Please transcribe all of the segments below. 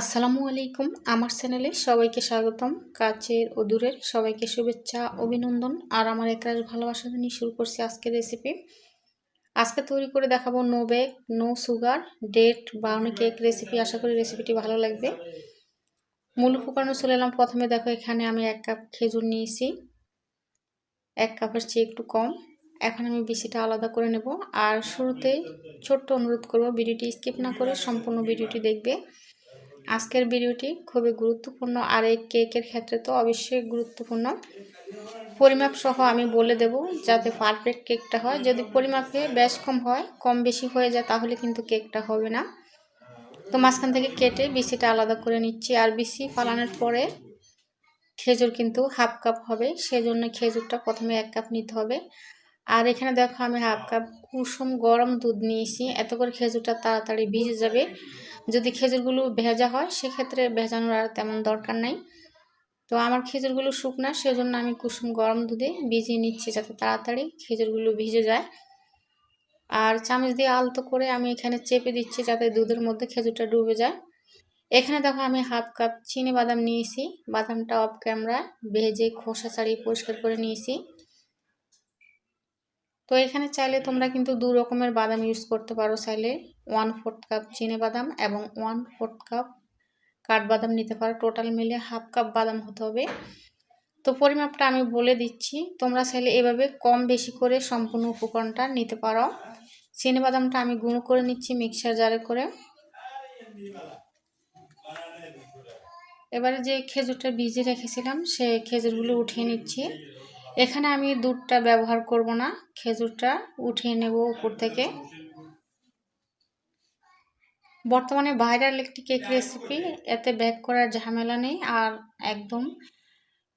আসসালামু আলাইকুম। আমার চ্যানেলে সবাইকে স্বাগতম। কাছের ও দূরের সবাইকে শুভেচ্ছা, অভিনন্দন আর আমার একরাশ ভালোবাসা নিয়ে শুরু করছি আজকের রেসিপি আজকে তৈরি করে দেখাবো no bake no sugar date brownie cake recipe আশা করি রেসিপিটি ভালো লাগবে। মূল উপকরণে চলে এলাম। প্রথমে দেখো, এখানে আমি এক কাপ খেজুর নিয়েছি। এক কাপের চেয়ে একটু কম। এখন আমি বিসিটা আলাদা করে নেব। আর শুরুতে ছোট্ট অনুরোধ করব, ভিডিওটি স্কিপ না করে সম্পূর্ণ ভিডিওটি দেখবে। আজকের ভিডিওটি খুবই গুরুত্বপূর্ণ। আর এই কেকের ক্ষেত্রে তো অবশ্যই গুরুত্বপূর্ণ। পরিমাপ সহ আমি বলে দেব, যাতে পারফেক্ট কেকটা হয়। যদি পরিমাপে বেশ কম হয়, কম বেশি হয়ে যায়, তাহলে কিন্তু কেকটা হবে না। তো মাঝখান থেকে কেটে বিসিটা আলাদা করে নিচ্ছি। আর বিসি ফালানোর পরে খেজুর কিন্তু হাফ কাপ হবে। সেজন্য খেজুরটা প্রথমে এক কাপ নিতে হবে। আর এখানে দেখো আমি হাফ কাপ কুসুম গরম দুধ নিয়েছি। এত করে খেজুরটা তাড়াতাড়ি ভিজে যাবে। যদি খেজুরগুলো ভেজা হয়, সেক্ষেত্রে ভেজানোর আর তেমন দরকার নাই। তো আমার খেজুরগুলো শুকনা, সেজন্য আমি কুসুম গরম দুধে ভিজিয়ে নিচ্ছি যাতে তাড়াতাড়ি খেজুরগুলো ভিজে যায়। আর চামচ দিয়ে আলতো করে আমি এখানে চেপে দিচ্ছি যাতে দুধের মধ্যে খেজুরটা ডুবে যায়। এখানে দেখো আমি হাফ কাপ চিনি বাদাম নিয়েছি। বাদামটা অফ ক্যামেরা ভেজে খোসা ছাড়িয়ে পরিষ্কার করে নিয়েছি। তো এখানে চাইলে তোমরা কিন্তু দু রকমের বাদাম ইউজ করতে পারো চাইলে। ওয়ান ফোর্থ কাপ চিনে বাদাম এবং ওয়ান ফোর্থ কাপ কাঠবাদাম নিতে পারো। টোটাল মিলে হাফ কাপ বাদাম হতে হবে। তো পরিমাপটা আমি বলে দিচ্ছি, তোমরা চাইলে এভাবে কম বেশি করে সম্পূর্ণ উপকরণটা নিতে পারো। বাদামটা আমি গুঁড়ো করে নিচ্ছি মিক্সার জারে করে। এবারে যে খেজুরটা ভিজে রেখেছিলাম, সে খেজুরগুলো উঠিয়ে নিচ্ছি। এখানে আমি দুধটা ব্যবহার করব না, খেজুরটা উঠিয়ে নেব উপর থেকে। বর্তমানে ভাইরাল একটি কেক রেসিপি, এতে ব্যাক করার ঝামেলা নেই আর একদম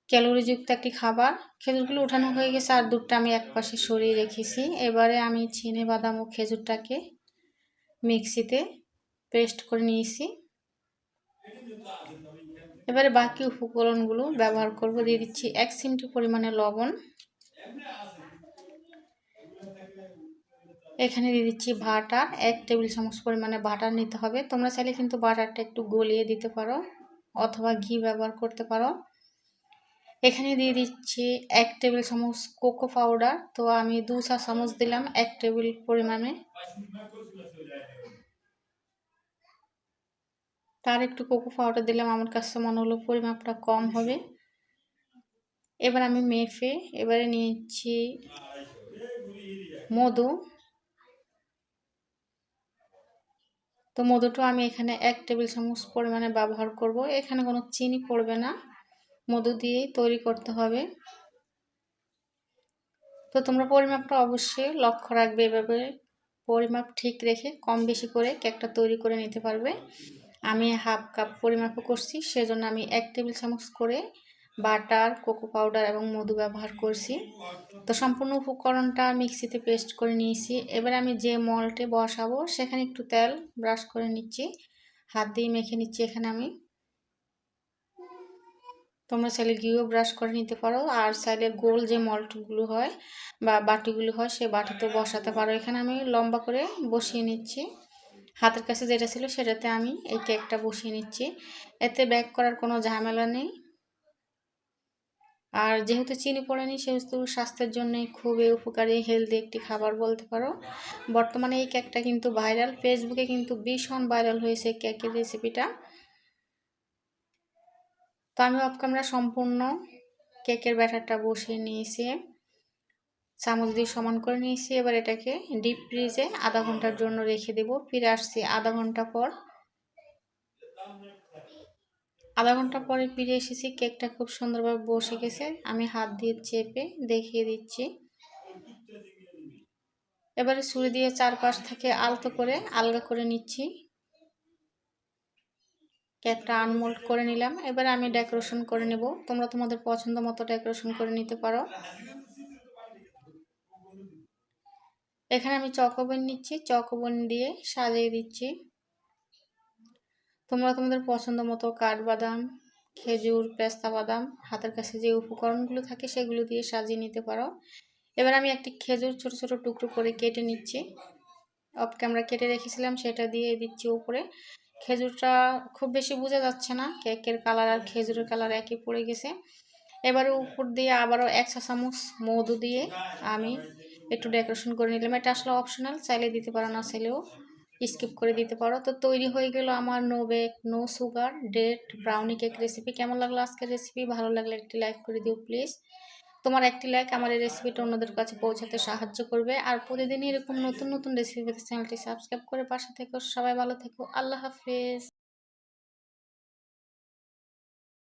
ক্যালোরিযুক্ত একটি খাবার। খেজুরগুলো উঠানো হয়ে গেছে আর দুধটা আমি এক পাশে সরিয়ে রেখেছি। এবারে আমি চিনে বাদাম ও খেজুরটাকে মিক্সিতে পেস্ট করে নিয়েছি। এবারে বাকি উপকরণগুলো ব্যবহার করব। দিয়ে দিচ্ছি এক সিমটি পরিমাণে লবণ। এখানে দিয়ে দিচ্ছি বাটার। এক টেবিল চামচ পরিমাণে বাটার নিতে হবে। তোমরা চাইলে কিন্তু বাটারটা একটু গলিয়ে দিতে পারো অথবা ঘি ব্যবহার করতে পারো। এখানে দিয়ে দিচ্ছি এক টেবিল চামচ কোকো পাউডার। তো আমি দু চা চামচ দিলাম এক টেবিল পরিমাণে। তার একটু কোকো পাউডার দিলাম, আমার কাছে মনে হলো পরিমাপটা কম হবে। এবার আমি মেফে এবারে নিয়েছি মধু। তো মধুটা আমি এখানে এক টেবিল চামচ পরিমাণে ব্যবহার করব। এখানে কোনো চিনি পড়বে না। মধু দিয়েই তৈরি করতে হবে। তো তোমরা পরিমাপটা অবশ্যই লক্ষ্য রাখবে। এভাবে পরিমাপ ঠিক রেখে কম বেশি করে কেকটা তৈরি করে নিতে পারবে। আমি হাফ কাপ পরিমাপও করছি, সেজন্য আমি এক টেবিল চামচ করে বাটার, কোকো পাউডার এবং মধু ব্যবহার করছি। তো সম্পূর্ণ উপকরণটা মিক্সিতে পেস্ট করে নিয়েছি। এবার আমি যে মলটে বসাবো, সেখানে একটু তেল ব্রাশ করে নিচ্ছি। হাত দিয়ে মেখে নিচ্ছি এখানে আমি। তোমরা চাইলে ঘিও ব্রাশ করে নিতে পারো, আর চাইলে গোল যে মল্টগুলো হয় বা বাটিগুলো হয়, সে বাটিতে বসাতে পারো। এখানে আমি লম্বা করে বসিয়ে নিচ্ছি। হাতের কাছে যেটা ছিল সেটাতে আমি এই কেকটা বসিয়ে নিচ্ছি। এতে ব্যাক করার কোনো ঝামেলা নেই। আর যেহেতু চিনি পড়েনি, সেহেতু স্বাস্থ্যের জন্য খুবই উপকারী হেলদি একটি খাবার বলতে পারো। বর্তমানে এই কেকটা কিন্তু ভাইরাল ফেসবুকে কিন্তু ভীষণ ভাইরাল হয়েছে কেকের রেসিপিটা তো আমি অফ ক্যামেরা সম্পূর্ণ কেকের ব্যাটারটা বসিয়ে নিয়েছি। চামচ দিয়ে সমান করে নিয়েছি। এবার এটাকে ডিপ ফ্রিজে আধা ঘণ্টার জন্য রেখে দেব। ফিরে আসছি আধা ঘণ্টা পর। আধা ঘণ্টা পরে ফিরে এসেছি। কেকটা খুব সুন্দরভাবে বসে গেছে। আমি হাত দিয়ে চেপে দেখিয়ে দিচ্ছি। এবারে ছুরি দিয়ে চারপাশ থেকে আলতো করে আলগা করে নিচ্ছি। কেকটা আনমোল্ড করে নিলাম। এবারে আমি ডেকোরেশন করে নেব। তোমরা তোমাদের পছন্দ মতো ডেকোরেশন করে নিতে পারো। এখানে আমি চকোবন নিচ্ছি চকোবন দিয়ে সাজিয়ে দিচ্ছি। তোমরা তোমাদের পছন্দ মতো কাঠবাদাম, খেজুর, পেস্তা বাদাম, হাতের কাছে যে উপকরণগুলো থাকে সেগুলো দিয়ে সাজিয়ে নিতে পারো। এবার আমি একটি খেজুর ছোট ছোট টুকরো করে কেটে নিচ্ছি। অফ ক্যামেরা কেটে রেখেছিলাম, সেটা দিয়ে দিচ্ছি উপরে। খেজুরটা খুব বেশি বোঝা যাচ্ছে না, কেকের কালার আর খেজুরের কালার একই পড়ে গেছে। এবারে উপর দিয়ে আবারও এক চা চামচ মধু দিয়ে আমি একটু ডেকোরেশন করে নিলাম। এটা আসলে অপশনাল চাইলে দিতে পারো, না চাইলেও স্কিপ করে দিতে পারো। তো তৈরি হয়ে গেল আমার no bake no sugar date brownie cake recipe কেমন লাগল আজকের রেসিপি ভালো লাগলে একটি লাইক করে দিও প্লিজ তোমার একটি লাইক আমার এই রেসিপিটা অন্যদের কাছে পৌঁছাতে সাহায্য করবে। আর প্রতিদিনই এরকম নতুন নতুন রেসিপি পেতে চ্যানেলটি সাবস্ক্রাইব করে পাশে থেকো। সবাই ভালো থেকো। আল্লাহ হাফেজ।